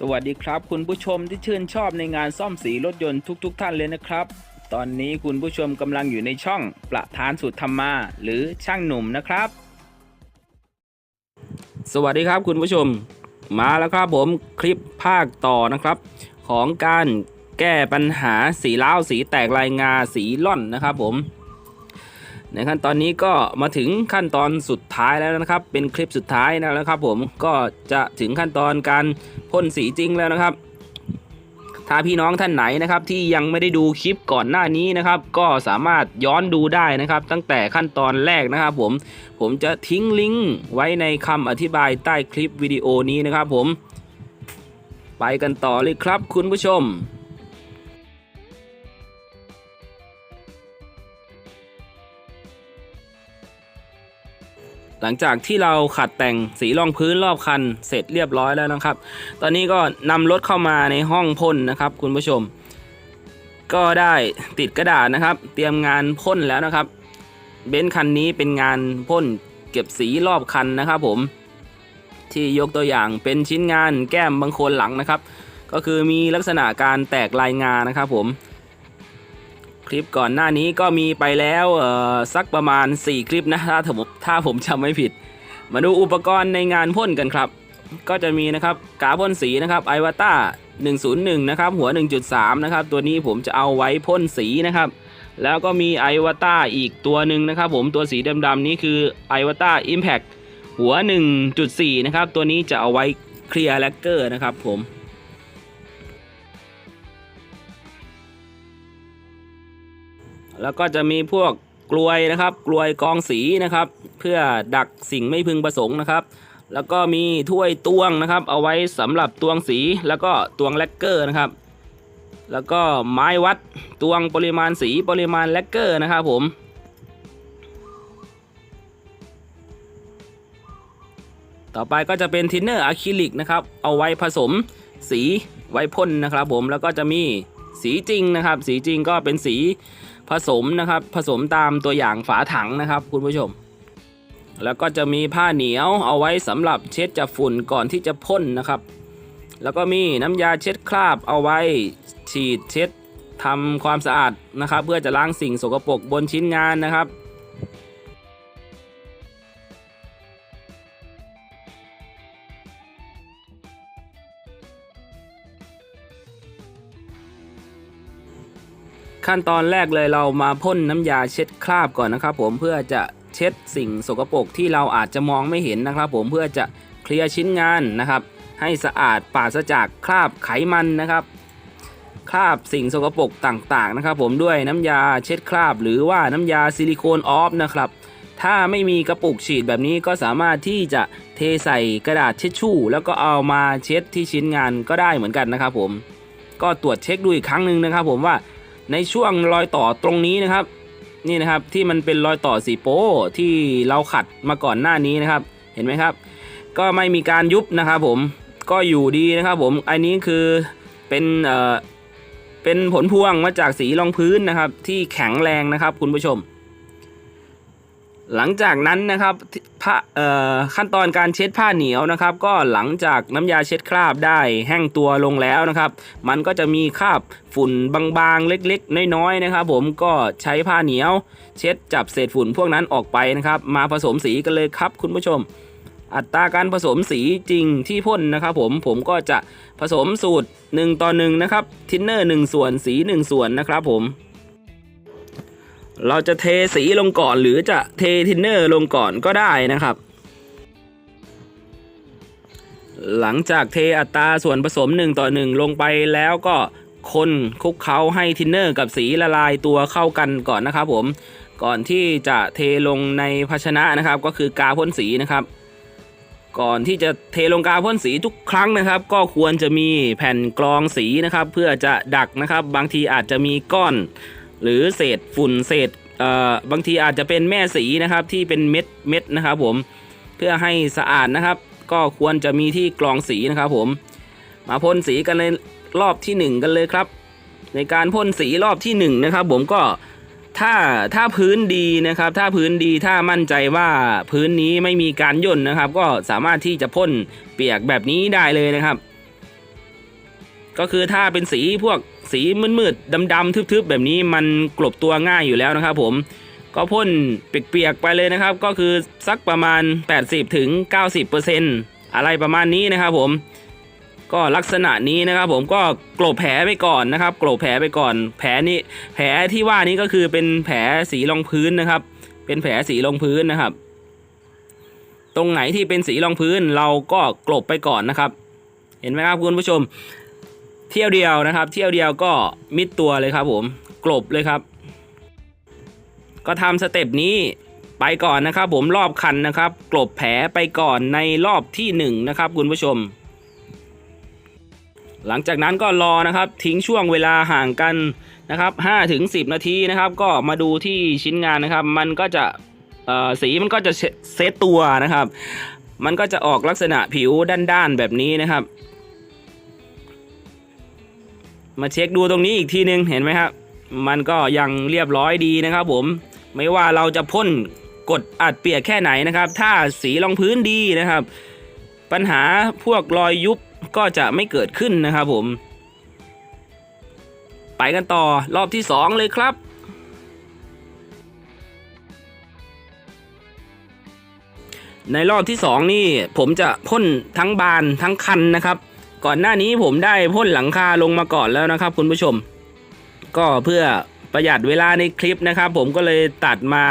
สวัสดีครับ คุณผู้ชมที่ชื่นชอบในงานซ่อมสีรถยนต์ทุกๆท่านเลยนะครับ ตอนนี้คุณผู้ชมกำลังอยู่ในช่องประธานสุดธรรมา หรือช่างหนุ่มนะครับ สวัสดีครับคุณผู้ชม มาแล้วครับผมคลิปภาคต่อนะครับ ของการแก้ปัญหาสีล้าวสีแตกลายงาสีล่อนนะครับผม ในขั้นตอนนี้ก็มาถึงขั้นตอนสุดท้ายแล้วนะครับ เป็นคลิปสุดท้ายแล้วนะครับ ผมก็จะถึงขั้นตอนการพ่นสีจริงแล้วนะครับ ถ้าพี่น้องท่านไหนนะครับที่ยังไม่ได้ดูคลิปก่อนหน้านี้นะครับ ก็สามารถย้อนดูได้นะครับ ตั้งแต่ขั้นตอนแรกนะครับ ผมผมจะทิ้งลิงก์ไว้ในคำอธิบายใต้คลิปวิดีโอนี้นะครับ ผม ไปกันต่อเลยครับคุณผู้ชม หลังจากที่เราขัดแต่งสีรองพื้นรอบคัน เสร็จเรียบร้อยแล้วนะครับ ตอนนี้ก็นำรถเข้ามาในห้องพ่นนะครับ คุณผู้ชม ก็ได้ติดกระดาษนะครับ เตรียมงานพ่นแล้วนะครับ เบนซ์คันนี้เป็นงานพ่นเก็บสีรอบคันนะครับ ผม ที่ยกตัวอย่างเป็นชิ้นงานแก้มบางโคนหลังนะครับ ก็คือมีลักษณะการแตกลายงานะครับ ผม คลิปก่อนหน้านี้ก็มีไปแล้วเอ่อสักประมาณ 4 คลิปนะถ้าผมถ้าผมจำไม่ผิด มาดูอุปกรณ์ในงานพ่นกันครับ ก็จะมีนะครับกาพ่นสีนะครับไอวาต้า101 นะครับ หัว 1.3 นะครับ ตัวนี้ผมจะเอาไว้พ่นสีนะครับ แล้วก็มีไอวาต้าอีกตัวหนึ่งนะครับ ผมตัวสีดำๆนี้คือไอวาต้าอิมแพ t หัว 1.4 นะครับ ตัวนี้จะเอาไว้เคลียร์แลกเกอร์นะครับผม แล้วก็จะมีพวกกลวยนะครับ กลวยกองสีนะครับ เพื่อดักสิ่งไม่พึงประสงค์นะครับ แล้วก็มีถ้วยตวงนะครับ เอาไว้สำหรับตวงสีแล้วก็ตวงแลกเกอร์นะครับ แล้วก็ไม้วัดตวงปริมาณสีปริมาณแลกเกอร์นะครับผมต่อไปก็จะเป็นทินเนอร์อะคริลิกนะครับ เอาไว้ผสมสีไว้พ่นนะครับผม แล้วก็จะมีสีจริงนะครับ สีจริงก็เป็นสี ผสมนะครับผสมตามตัวอย่างฝาถังนะครับ คุณผู้ชม แล้วก็จะมีผ้าเหนียวเอาไว้สำหรับเช็ดจับฝุ่นก่อนที่จะพ่นนะครับ แล้วก็มีน้ำยาเช็ดคราบเอาไว้ฉีดเช็ดทำความสะอาดนะครับ เพื่อจะล้างสิ่งสกปรกบนชิ้นงานนะครับ ขั้นตอนแรกเลยเรามาพ่นน้ำยาเช็ดคราบก่อนนะครับ ผมเพื่อจะเช็ดสิ่งสกปรกที่เราอาจจะมองไม่เห็นนะครับ ผมเพื่อจะเคลียร์ชิ้นงานนะครับ ให้สะอาดปราศจากคราบไขมันนะครับคราบสิ่งสกปรกต่างๆนะครับ ผมด้วยน้ำยาเช็ดคราบ หรือว่าน้ำยาซิลิโคนออฟนะครับถ้าไม่มีกระปุกฉีดแบบนี้ก็สามารถที่จะเทใส่กระดาษเช็ดชู่ แล้วก็เอามาเช็ดที่ชิ้นงานก็ได้เหมือนกันนะครับ ผมก็ตรวจเช็คดูอีกครั้งหนึ่งนะครับ ผมว่า ในช่วงรอยต่อตรงนี้นะครับ นี่นะครับที่มันเป็นรอยต่อสีโป้ที่เราขัดมาก่อนหน้านี้นะครับ เห็นไหมครับ ก็ไม่มีการยุบนะครับผมก็อยู่ดีนะครับผมอันนี้คือเป็นเอ่อเป็นผลพวงมาจากสีรองพื้นนะครับ ที่แข็งแรงนะครับคุณผู้ชม หลังจากนั้นนะครับผ้าเอ่อขั้นตอนการเช็ดผ้าเหนียวนะครับ ก็หลังจากน้ำยาเช็ดคราบได้แห้งตัวลงแล้วนะครับ มันก็จะมีคราบฝุ่นบางๆ เล็กๆ น้อยๆนะครับ ผมก็ใช้ผ้าเหนียว เช็ดจับเศษฝุ่นพวกนั้นออกไปนะครับ มาผสมสีกันเลยครับ คุณผู้ชม อัตราการผสมสีจริงที่พ่นนะครับ ผมผมก็จะผสมสูตร 1 ต่อ1นะครับทินเนอร์ 1 ส่วนสี 1 ส่วนนะครับ ผม เราจะเทสีลงก่อนหรือจะเททินเนอร์ลงก่อนก็ได้นะครับ หลังจากเทอัตราส่วนผสม 1 ต่อ 1 ลงไปแล้วก็คนคลุกเคล้าให้ทินเนอร์กับสีละลายตัวเข้ากันก่อนนะครับผมก่อนที่จะเทลงในภาชนะนะครับ ก็คือกาพ่นสีนะครับ ก่อนที่จะเทลงกาพ่นสีทุกครั้งนะครับ ก็ควรจะมีแผ่นกรองสีนะครับ เพื่อจะดักนะครับ บางทีอาจจะมีก้อน หรือเศษฝุ่นเศษเอ่อบางทีอาจจะเป็นแม่สีนะครับที่เป็นเม็ดเม็ดนะครับผมเพื่อให้สะอาดนะครับ ก็ควรจะมีที่กรองสีนะครับผม มาพ่นสีกันในรอบที่หนึ่งกันเลยครับ ในการพ่นสีรอบที่หนึ่งนะครับ ผมก็ถ้าถ้าพื้นดีนะครับ ถ้าพื้นดีถ้ามั่นใจว่าพื้นนี้ไม่มีการย่นนะครับ ก็สามารถที่จะพ่นเปียกแบบนี้ได้เลยนะครับ ก็คือถ้าเป็นสีพวก สีมืดๆดำๆทึบๆ แบบนี้มันกลบตัวง่ายอยู่แล้วนะครับผมก็พ่นเปียกๆไปเลยนะครับ ก็คือสักประมาณ80ถึงอะไรประมาณนี้นะครับผม ก็ลักษณะนี้นะครับผมก็กลบแผลไปก่อนนะครับกลบแผลไปก่อน แผลนี้แผลที่ว่านี้ก็คือเป็นแผลสีรองพื้นนะครับ เป็นแผลสีรองพื้นนะครับ ตรงไหนที่เป็นสีรองพื้นเราก็กลบไปก่อนนะครับ เห็นไหมครับคุณผู้ชม เที่ยวเดียวนะครับ เที่ยวเดียวก็มิดตัวเลยครับผมกลบเลยครับ ก็ทำสเต็ปนี้ไปก่อนนะครับ ผมรอบคันนะครับ กลบแผลไปก่อนในรอบที่หนึ่งนะครับคุณผู้ชม หลังจากนั้นก็รอนะครับทิ้งช่วงเวลาห่างกันนะครับ5ถึง10 นาทีนะครับ ก็มาดูที่ชิ้นงานนะครับ มันก็จะเอ่อสีมันก็จะเซตตัวนะครับ มันก็จะออกลักษณะผิวด้านๆแบบนี้นะครับ มาเช็คดูตรงนี้อีกทีนึงเห็นไหมครับ มันก็ยังเรียบร้อยดีนะครับผมไม่ว่าเราจะพ่นกดอัดเปียกแค่ไหนนะครับ ถ้าสีรองพื้นดีนะครับ ปัญหาพวกรอยยุบก็จะไม่เกิดขึ้นนะครับผม ไปกันต่อรอบที่ 2 เลยครับในรอบที่ 2 นี่ผมจะพ่นทั้งบานทั้งคันนะครับ ก่อนหน้านี้ผมได้พ่นหลังคาลงมาก่อนแล้วนะครับ คุณผู้ชม ก็เพื่อประหยัดเวลาในคลิปนะครับ ผมก็เลยตัดมา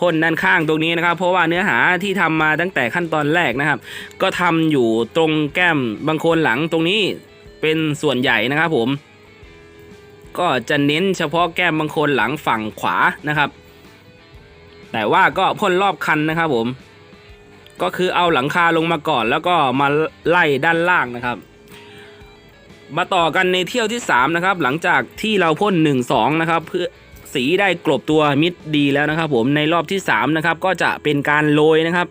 พ่นด้านข้างตรงนี้นะครับ เพราะว่าเนื้อหาที่ทำมาตั้งแต่ขั้นตอนแรกนะครับ ก็ทำอยู่ตรงแก้มบางคนหลังตรงนี้เป็นส่วนใหญ่นะครับผมก็จะเน้นเฉพาะแก้มบางคนหลังฝั่งขวานะครับ แต่ว่าก็พ่นรอบคันนะครับผม ก็คือเอาหลังคาลงมาก่อน แล้วก็มาไล่ด้านล่างนะครับ มาต่อกันในเที่ยวที่ 3 นะครับ หลังจากที่เราพ่น 1 2 นะครับ เพื่อสีได้กลบตัวมิดดีแล้วนะครับ ผมในรอบที่3นะครับก็จะเป็นการโรยนะครับ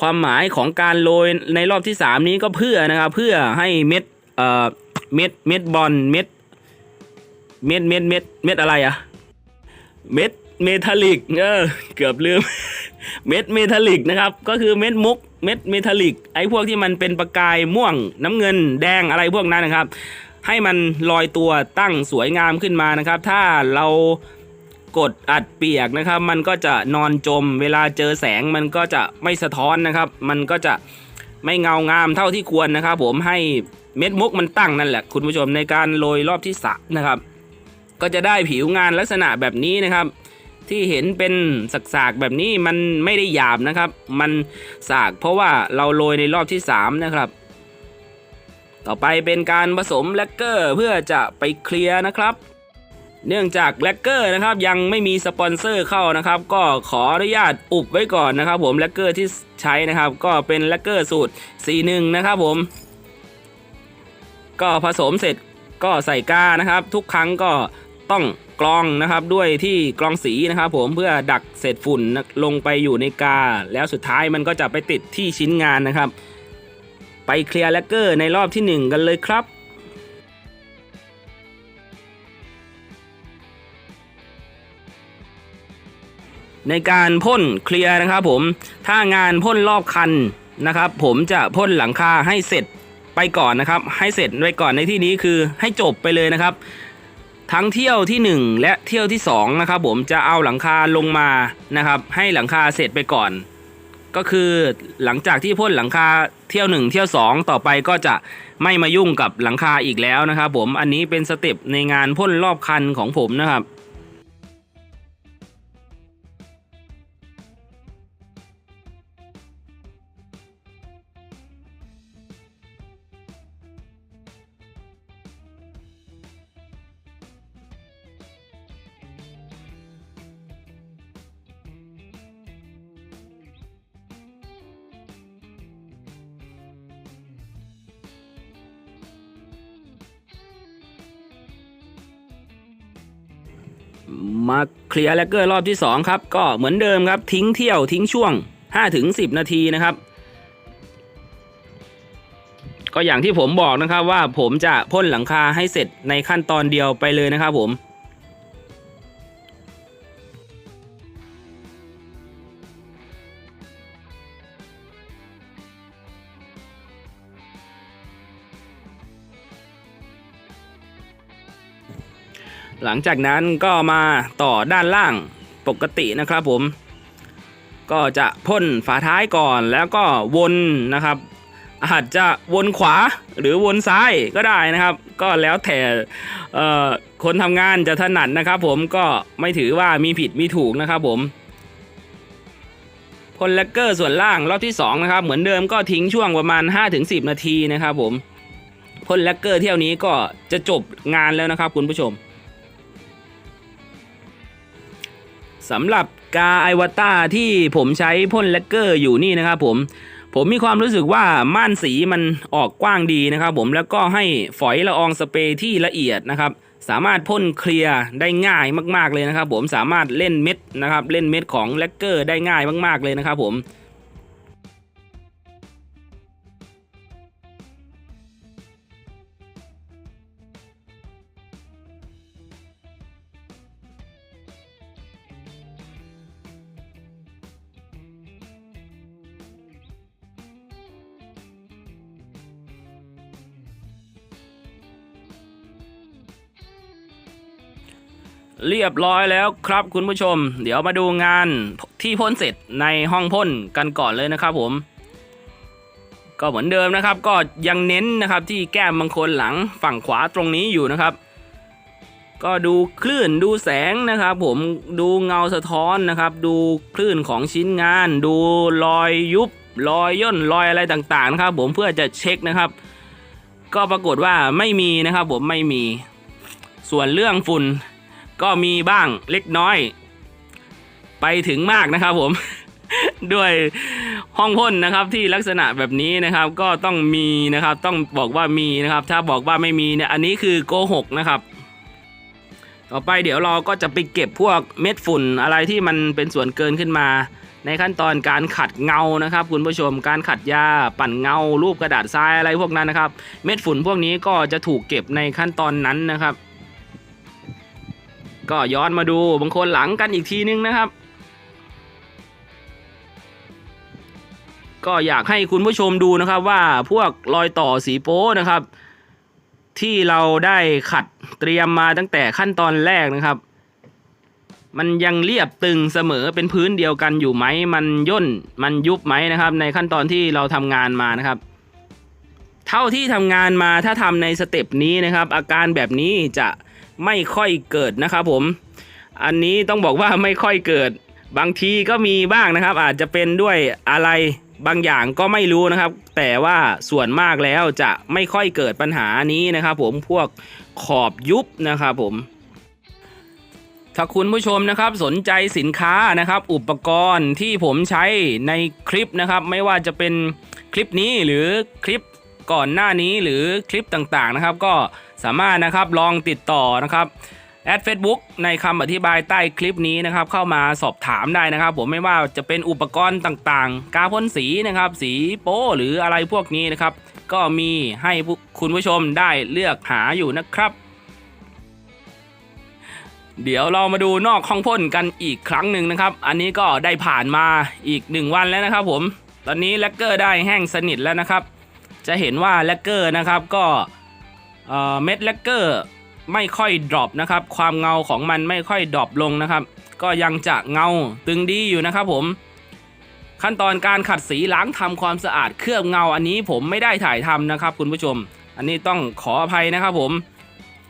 ความหมายของการโรยในรอบที่ 3 นี้ก็เพื่อนะครับ เพื่อให้เม็ดเอ่อเม็ดเม็ดบอลเม็ดเม็ดเม็ดเม็ดเม็ดอะไรอะเม็ดเมทัลลิกเออเกือบลืม เม็ดเมทัลลิกนะครับ ก็คือเม็ดมุกเม็ดเมทัลลิก ไอ้พวกที่มันเป็นประกายม่วงน้ำเงินแดงอะไรพวกนั้นนะครับ ให้มันลอยตัวตั้งสวยงามขึ้นมานะครับ ถ้าเรากดอัดเปียกนะครับ มันก็จะนอนจม เวลาเจอแสงมันก็จะไม่สะท้อนนะครับ มันก็จะไม่เงางามเท่าที่ควรนะครับ ผมให้เม็ดมุกมันตั้งนั่นแหละ คุณผู้ชมในการโรยรอบที่สามนะครับ ก็จะได้ผิวงานลักษณะแบบนี้นะครับ ที่เห็นเป็นสักๆแบบนี้มันไม่ได้หยาบนะครับ มันสากเพราะว่าเราโรยในรอบที่ 3 นะครับ ต่อไปเป็นการผสมแลกเกอร์เพื่อจะไปเคลียร์นะครับเนื่องจากแลกเกอร์นะครับยังไม่มีสปอนเซอร์เข้านะครับ ก็ขออนุญาตอุบไว้ก่อนนะครับ ผมแลกเกอร์ที่ใช้นะครับ ก็เป็นแลกเกอร์สูตร 41 นะครับผม ก็ผสมเสร็จก็ใส่ก้านะครับ ทุกครั้งก็ ต้องกรองนะครับด้วยที่กรองสีนะครับผมเพื่อดักเศษฝุ่นลงไปอยู่ในกา แล้วสุดท้ายมันก็จะไปติดที่ชิ้นงานนะครับ ไปเคลียร์แลกเกอร์ในรอบที่ 1 กันเลยครับในการพ่นเคลียร์นะครับผม ถ้างานพ่นรอบคันนะครับ ผมจะพ่นหลังคาให้เสร็จไปก่อนนะครับ ให้เสร็จไว้ก่อนในที่นี้คือให้จบไปเลยนะครับ ทั้งเที่ยวที่ 1 และเที่ยวที่2นะครับผมจะเอาหลังคาลงมานะครับ ให้หลังคาเสร็จไปก่อน ก็คือหลังจากที่พ่นหลังคาเที่ยว 1 เที่ยว 2 ต่อไปก็จะไม่มายุ่งกับหลังคาอีกแล้วนะครับผมอันนี้เป็นสเต็ปในงานพ่นรอบคันของผมนะครับ มาเคลียร์แลกเกอร์รอบที่ 2 ครับ ก็เหมือนเดิมครับ ทิ้งเที่ยวทิ้งช่วง 5-10 นาทีนะครับ ก็อย่างที่ผมบอกนะครับว่าผมจะพ่นหลังคาให้เสร็จในขั้นตอนเดียวไปเลยนะครับผม หลังจากนั้นก็มาต่อด้านล่างปกตินะครับผม ก็จะพ่นฝาท้ายก่อนแล้วก็วนนะครับ อาจจะวนขวาหรือวนซ้ายก็ได้นะครับ ก็แล้วแต่คนทำงานจะถนัดนะครับ ผมก็ไม่ถือว่ามีผิดมีถูกนะครับผมพ่นแลกเกอร์ส่วนล่างรอบที่สองนะครับเหมือนเดิมก็ทิ้งช่วงประมาณ 5-10 นาทีนะครับผมพ่นแลกเกอร์เที่ยวนี้ก็จะจบงานแล้วนะครับคุณผู้ชม สำหรับกาไอวาต้าที่ผมใช้พ่นแลกเกอร์อยู่นี่นะครับผมผมมีความรู้สึกว่าม่านสีมันออกกว้างดีนะครับผมแล้วก็ให้ฝอยละอองสเปรย์ที่ละเอียดนะครับ สามารถพ่นเคลียร์ได้ง่ายมาก ๆเลยนะครับ ผมสามารถเล่นเม็ดนะครับ เล่นเม็ดของแลกเกอร์ได้ง่ายมาก ๆเลยนะครับผม เรียบร้อยแล้วครับคุณผู้ชม เดี๋ยวมาดูงานที่พ่นเสร็จในห้องพ่นกันก่อนเลยนะครับผม ก็เหมือนเดิมนะครับ ก็ยังเน้นนะครับที่แก้มบางคนหลังฝั่งขวาตรงนี้อยู่นะครับ ก็ดูคลื่นดูแสงนะครับผมดูเงาสะท้อนนะครับ ดูคลื่นของชิ้นงาน ดูรอยยุบรอยย่นรอยอะไรต่างๆนะครับ ผมเพื่อจะเช็คนะครับ ก็ปรากฏว่าไม่มีนะครับ ผมไม่มี ส่วนเรื่องฝุ่น ก็มีบ้างเล็กน้อย ไปถึงมากนะครับผม ด้วยห้องพ่นนะครับที่ลักษณะแบบนี้นะครับ ก็ต้องมีนะครับ ต้องบอกว่ามีนะครับ ถ้าบอกว่าไม่มีเนี่ยอันนี้คือโกหกนะครับ ต่อไปเดี๋ยวเราก็จะไปเก็บพวกเม็ดฝุ่นอะไรที่มันเป็นส่วนเกินขึ้นมา ในขั้นตอนการขัดเงานะครับ คุณผู้ชมการขัดยาปั่นเงา รูปกระดาษทรายอะไรพวกนั้นนะครับ เม็ดฝุ่นพวกนี้ก็จะถูกเก็บในขั้นตอนนั้นนะครับ ก็ย้อนมาดูบางคนหลังกันอีกทีนึงนะครับ ก็อยากให้คุณผู้ชมดูนะครับว่าพวกรอยต่อสีโป้นะครับ ที่เราได้ขัดเตรียมมาตั้งแต่ขั้นตอนแรกนะครับ มันยังเรียบตึงเสมอเป็นพื้นเดียวกันอยู่ไหมมันย่นมันยุบไหมนะครับ ในขั้นตอนที่เราทำงานมานะครับเท่าที่ทำงานมาถ้าทำในสเต็ปนี้นะครับ อาการแบบนี้จะ ไม่ค่อยเกิดนะครับผม อันนี้ต้องบอกว่าไม่ค่อยเกิด บางทีก็มีบ้างนะครับ อาจจะเป็นด้วยอะไรบางอย่างก็ไม่รู้นะครับ แต่ว่าส่วนมากแล้วจะไม่ค่อยเกิดปัญหานี้นะครับ ผมพวกขอบยุบนะครับผมถ้าคุณผู้ชมนะครับสนใจสินค้านะครับ อุปกรณ์ที่ผมใช้ในคลิปนะครับ ไม่ว่าจะเป็นคลิปนี้หรือคลิปก่อนหน้านี้หรือคลิปต่างๆนะครับ ก็ สามารถนะครับลองติดต่อนะครับแอด Facebook ในคำอธิบายใต้คลิปนี้นะครับ เข้ามาสอบถามได้นะครับ ผมไม่ว่าจะเป็นอุปกรณ์ต่างๆ กาพ่นสีนะครับ สีโป้หรืออะไรพวกนี้นะครับ ก็มีให้คุณผู้ชมได้เลือกหาอยู่นะครับ เดี๋ยวเรามาดูนอกห้องพ่นกันอีกครั้งหนึ่งนะครับ อันนี้ก็ได้ผ่านมาอีก 1 วันแล้วนะครับผม ตอนนี้แลกเกอร์ได้แห้งสนิทแล้วนะครับ จะเห็นว่าแลกเกอร์นะครับก็ เม็ดแลกเกอร์ไม่ค่อยดรอปนะครับ ความเงาของมันไม่ค่อยดรอปลงนะครับ ก็ยังจะเงาตึงดีอยู่นะครับผม ขั้นตอนการขัดสีล้างทำความสะอาดเคลือบเงาอันนี้ผมไม่ได้ถ่ายทำนะครับ คุณผู้ชม อันนี้ต้องขออภัยนะครับผม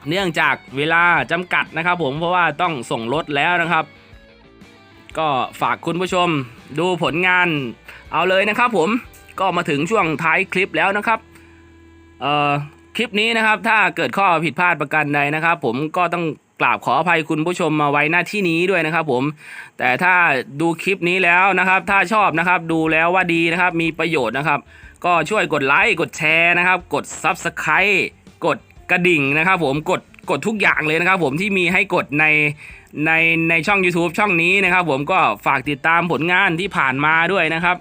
เนื่องจากเวลาจำกัดนะครับ ผมเพราะว่าต้องส่งรถแล้วนะครับ ก็ฝากคุณผู้ชม ดูผลงานเอาเลยนะครับ ผมก็มาถึงช่วงท้ายคลิปแล้วนะครับ เอ่อ คลิปนี้นะครับ ถ้าเกิดข้อผิดพลาดประการใดนะครับ ผมก็ต้องกราบขออภัยคุณผู้ชมมาไว้หน้าที่นี้ด้วยนะครับ ผม แต่ถ้าดูคลิปนี้แล้วนะครับ ถ้าชอบนะครับ ดูแล้วว่าดีนะครับ มีประโยชน์นะครับ ก็ช่วยกดไลค์กดแชร์นะครับ กด Subscribe กดกระดิ่งนะครับ ผมกดกดทุกอย่างเลยนะครับ ผมที่มีให้กดในในในช่อง YouTube ช่องนี้นะครับ ผมก็ฝากติดตามผลงานที่ผ่านมาด้วยนะครับ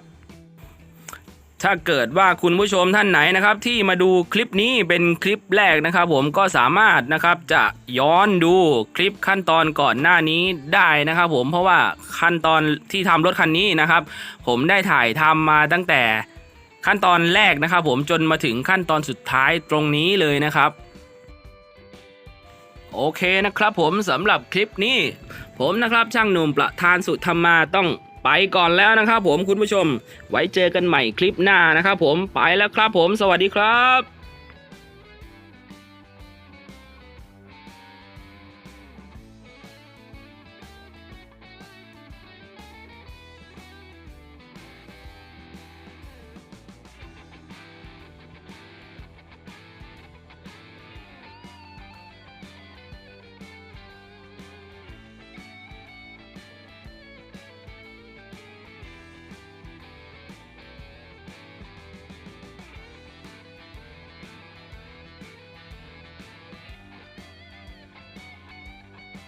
ถ้าเกิดว่าคุณผู้ชมท่านไหนนะครับ ที่มาดูคลิปนี้เป็นคลิปแรกนะครับ ผมก็สามารถนะครับจะย้อนดูคลิปขั้นตอนก่อนหน้านี้ได้นะครับ ผมเพราะว่าขั้นตอนที่ทำรถคันนี้นะครับ ผมได้ถ่ายทำมาตั้งแต่ขั้นตอนแรกนะครับ ผมจนมาถึงขั้นตอนสุดท้ายตรงนี้เลยนะครับโโอเคนะครับผมสำหรับคลิปนี้ ผมนะครับช่างหนุ่มประธานสุธรรมาต้อง ไปก่อนแล้วนะครับผมคุณผู้ชม ไว้เจอกันใหม่คลิปหน้านะครับผมไปแล้วครับผมสวัสดีครับ